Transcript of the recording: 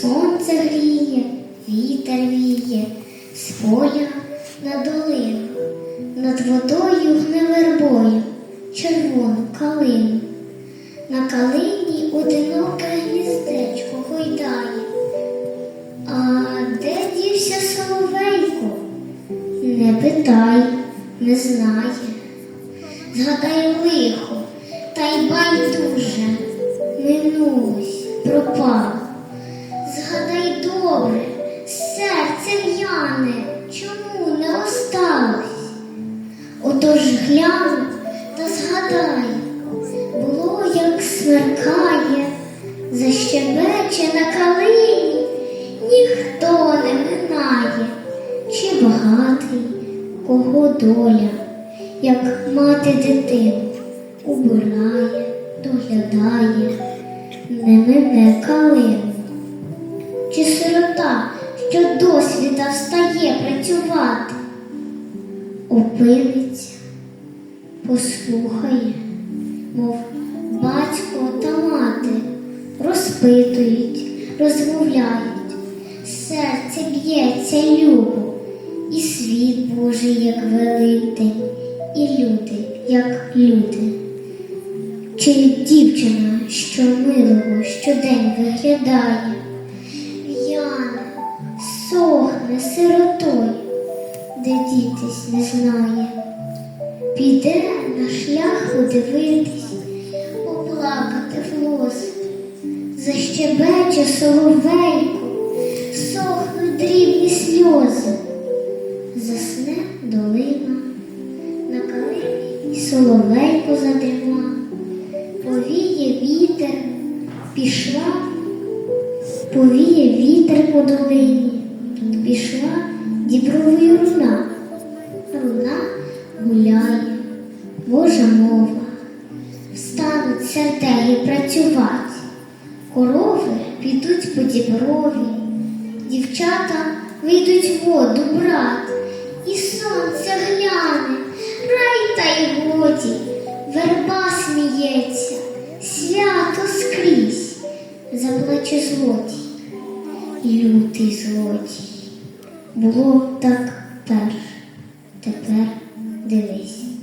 Сонце гріє, вітер віє, з поля на долину, над водою гне вербою, червону калину. На калині одиноке гніздечко гойдає. А де дівся соловейко? Не питай, не знає. Згадай лихо, та й байдуже, минулось, в'яне, чому не осталось? Отож гляну та згадай, було, як смеркає, защебече на калині, ніхто не минає, чи багатий, кого доля, як мати дитину, убирає, доглядає, не мене калину. Чи сирота, що досвіда встає працювати, опиниться, послухає, мов батько та мати розпитують, розмовляють, серце б'ється любо, і світ Божий, як великий, і люди, як люди. Чи дівчина, що милого щодень виглядає, сохне сиротою, де дітись не знає, піде на шлях подивитись, поплакати в лоси, защебече соловейко, сохнуть дрібні сльози, засне долина, на калині і соловейко задрима, повіє вітер, пішла, повіє вітер по долині, пішла дібровою руна, руна гуляє, Божа мова, встануть сертеги працювати, корови підуть по діброві, дівчата вийдуть воду брати, і сонце гляне, рай та й годі, верба сміється, свято скрізь, заплаче злодій, лютий злодій. Було так перше, тепер дивись.